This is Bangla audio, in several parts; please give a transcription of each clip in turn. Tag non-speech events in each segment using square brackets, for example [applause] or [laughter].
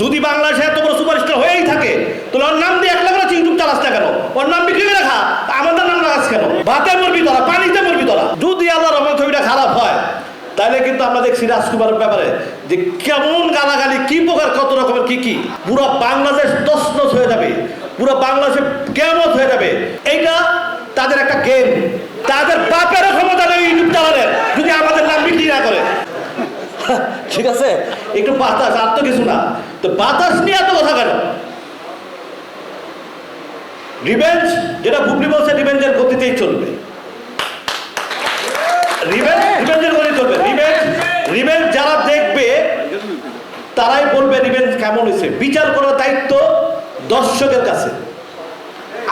যদি বাংলাদেশে এত বড় সুপারস্টার হয়েই থাকে, তাহলে ওর নাম দিয়ে এক লাখ ইউটিউব চালাস না কেন? ওর নাম বিক্রি করে রাখা আমাদের নাম রাখাস কেন? ভাতে মরবি তোরা পানিতে মরবি তোরা যদি আল্লাহ রহমান ছবিটা খারাপ হয় তাহলে কিন্তু আমরা দেখছি রাজকুমারের ব্যাপারে যে কেমন গালাগালি, কি প্রকার, কত রকমের, কি কি। পুরো বাংলাদেশ তসনস হয়ে যাবে। পুরো বাংলাদেশে কেমন হয়ে যাবে। এইটা তাদের একটা গেম তাদের বাপেরও ক্ষমতা নেই ইউটিউব চালানের, যদি আমাদের নাম বিক্রি না করে। [laughs] ঠিক আছে? একটু বাতাস আর তো কিছু না। তো বাতাস নিয়ে এত কথা কেন? রিভেঞ্জ যেটা বুবলি বলছে রিভেঞ্জের গতিতেই চলবে। রিভেঞ্জ রিভেঞ্জের গতি চলবে। রিভেঞ্জ রিভেঞ্জ যারা দেখবে, তারাই বলবে রিভেঞ্জ কেমন হয়েছে। বিচার করার দায়িত্ব দর্শকের কাছে।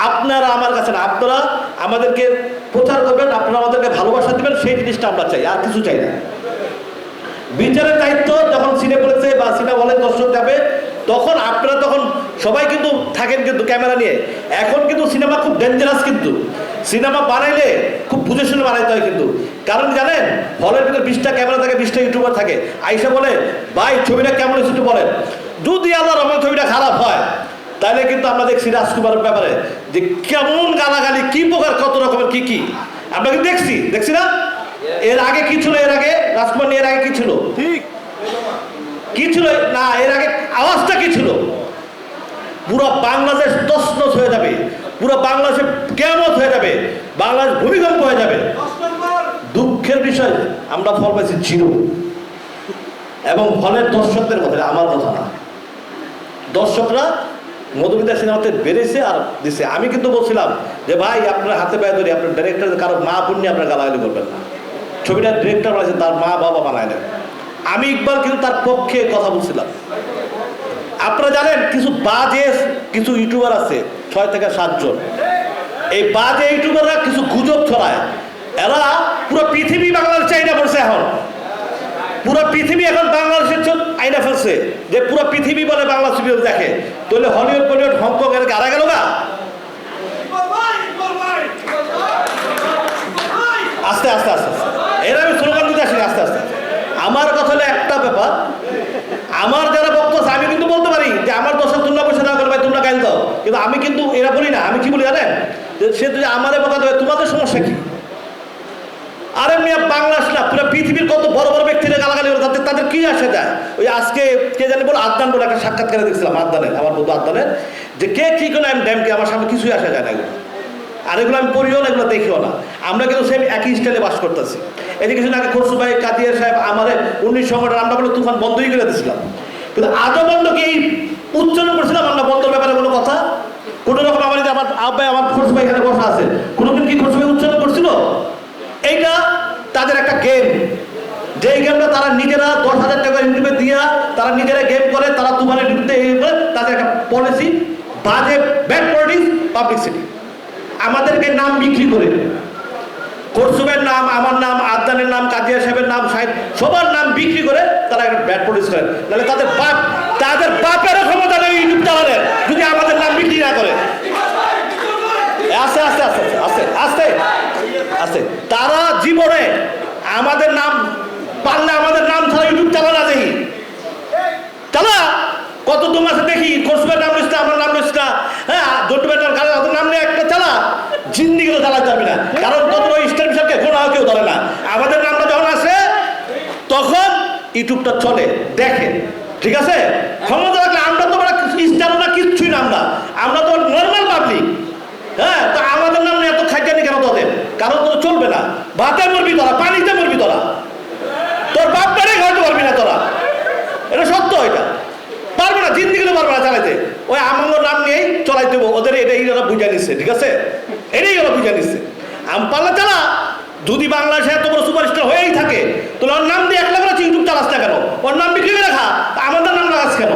আপনারা আমার কাছে না, আপনারা আমাদেরকে প্রচার করবেন, আপনারা আমাদেরকে ভালোবাসা দিবেন, সেই জিনিসটা আমরা চাই, আর কিছু চাই না। বিচারের দায়িত্ব যখন সিনে বলেছে বা সিনে বলে দর্শক যাবে তখন আপনারা তখন সবাই কিন্তু থাকেন কিন্তু ক্যামেরা নিয়ে। এখন কিন্তু সিনেমা খুব ডেঞ্জারাস কিন্তু। সিনেমা বানাইলে খুব বুঝে শুনে বানাইতে হয় কিন্তু। কারণ জানেন হলের ভিতরে বিশটা ক্যামেরা থাকে বিশটা ইউটিউবার থাকে। আইসা বলে ভাই ছবিটা কেমন হয়েছে একটু বলেন। যদি আল্লাহ রহমান ছবিটা খারাপ হয় তাহলে কিন্তু আমরা দেখছি রাজকুমারের ব্যাপারে যে কেমন গালাগালি কি প্রকার কত রকমের কি কি। আমরা কিন্তু দেখছি? দেখছি না? এর আগে কি ছিল? এর আগে রাজকুমার নিয়ে এর আগে কি ছিল? ঠিক। কি ছিল? না, এর আগে আওয়াজটা কি ছিল? পুরো বাংলাদেশ তসনস হয়ে যাবে। পুরো বাংলাদেশে কেমত হয়ে যাবে। বাংলাদেশ ভূমিকম্প হয়ে যাবে। দুঃখের বিষয়, আমরা ফল পাইছি জিরো। এবং ফলের দর্শকদের কথা আমার কথা না। দর্শকরা মধুমিতা সিনেমাতে বেড়েছে আর দিছে। আমি কিন্তু বলছিলাম যে, ভাই, আপনার হাতে পায়ে ধরি, আপনার ডাইরেক্টর কারও মা পুণ্যে আপনার গালাগালি করবেন না। ছবিটার ডিরেক্টর বানাইছে, তার মা বাবা বানায় না আমি একবার কিন্তু তার পক্ষে কথা বলছিলাম। আপনারা জানেন, কিছু বাজে কিছু ইউটিউবার আছে, ছয় থেকে সাতজন এই বাজে ইউটিউবাররা কিছু গুজব ছড়ায়। এরা পুরো পৃথিবী বাংলাদেশ আইনা পড়ছে এখন। পুরো পৃথিবী এখন বাংলাদেশের আইনা ফেলছে। যে পুরো পৃথিবী বলে বাংলা সিরিয়াল দেখে। তাহলে হলিউড, বলিউড, হংকং এর আড়া গেল না আস্তে আস্তে আস্তে আস্তে এরা আমি স্লোগান দিতে আসিনি আস্তে আস্তে আমার কথা হলো একটা ব্যাপার। আমার যারা বক্তব্য আছে, আমি কিন্তু বলতে পারি যে আমার দশক তোমরা পয়সা না করবে তোমরা গাইল দাও। কিন্তু আমি কিন্তু এরা বলি না আমি কি বলি জানেন? সে যদি আমারে বকা দেবে তোমাদের সমস্যা কি? আরে মিয়া বাংলাদেশ না পুরো পৃথিবীর কত বড় বড় ব্যক্তিরা গালাগালি করে তাদের তাদের কি আসে যায়? ওই আজকে কে জানি বলো আদান বলে একটা সাক্ষাৎকারে দেখছিলাম আদানের আমার বন্ধু আদানের যে কে কি করে আমি ড্যামকে আমার সামনে কিছুই আসা যায় না আর এগুলো আমি পড়িও না, এগুলো দেখিও না। আমরা কিন্তু সেম একই স্টাইলে বাস করতেছি। এদিকে কিছু আগে খরসু ভাই কাদিয়া সাহেব, আমাদের উনিশ সংগঠন আমরা বলে তুফান বন্ধই করে দিয়েছিলাম। কিন্তু আজও বন্ধ কি এই উচ্চারণ করছিলাম আমরা বন্ধর ব্যাপারে কোনো কথা? কোনো রকম আমার আমার আব্বাই আমার খরসু ভাই এখানে বসা আছে। কোনোদিন কি খরসু ভাই উচ্চারণ করছিল? এইটা তাদের একটা গেম যে গেমটা তারা নিজেরা দশ হাজার টাকা ইউটিউবে দিয়া তারা নিজেরা গেম করে, তারা তুমারে ঢুকতে তাদের একটা পলিসি বাজে ব্যাড পলিটিক্স পাবলিসিটি আমাদেরকে নাম বিক্রি করে। করসুমের নাম, আমার নাম আদানের নাম, কাদিয়া সাহেবের নাম, সাহেব, সবার নাম বিক্রি করে তারা একটা ব্যাড পলিটিক্স করে। নাহলে তাদের বাপ, তাদের বাপেরও ক্ষমতা নেই ইউটিউব চালানের যদি আমাদের নাম বিক্রি না করে। আস্তে আস্তে আস্তে আস্তে আস্তে আস্তে। তারা জীবনে আমাদের নাম পারলে আমাদের নাম ছাড়া ইউটিউব চালা না দেখি চালা কত দু মাসে দেখি, কোর্সবের নাম লিস্টা আমার নাম লিস্টা হ্যাঁ দোটো বেটার কারণ ওদের নাম নিয়ে একটা চালা জিন্দিগি তো চালাতে পারবি না। কারণ তত স্টার বিষয়কে গোনা কেউ ধরে না। আমাদের নামটা যখন আসে, তখন ইউটিউবটা চলে, দেখে। ঠিক আছে? ক্ষমতা রাখলে আমরা তো স্টার না, কিচ্ছুই না আমরা। আমরা তো নর্মাল পাবলিক হ্যাঁ তো আমাদের নাম এত খাইটানি কেন তোদের? কারণ তো চলবে না। ভাতে মরবি তোরা, পানিতে মরবি তোরা। তোর বাপ বাড়ি খাওয়াতে পারবি না তোরা। এটা সত্য এটা। পারবে না, জিন্দিগিতে পারবে না চালাইতে। ওই আমার নাম নিয়েই চলাই দেবো ওদের এটাই ওরা বুঝে নিচ্ছে ঠিক আছে? বুঝে নিচ্ছে। পাল্লা চালা, যদি বাংলাদেশে এত বড় সুপারস্টার হয়েই থাকে, তাহলে ওর নাম দিয়ে এক লাখ ইউটিউব চালাস না কেন? ওর নাম বিক্রি করে রাখা আমাদের নাম রাখাস কেন?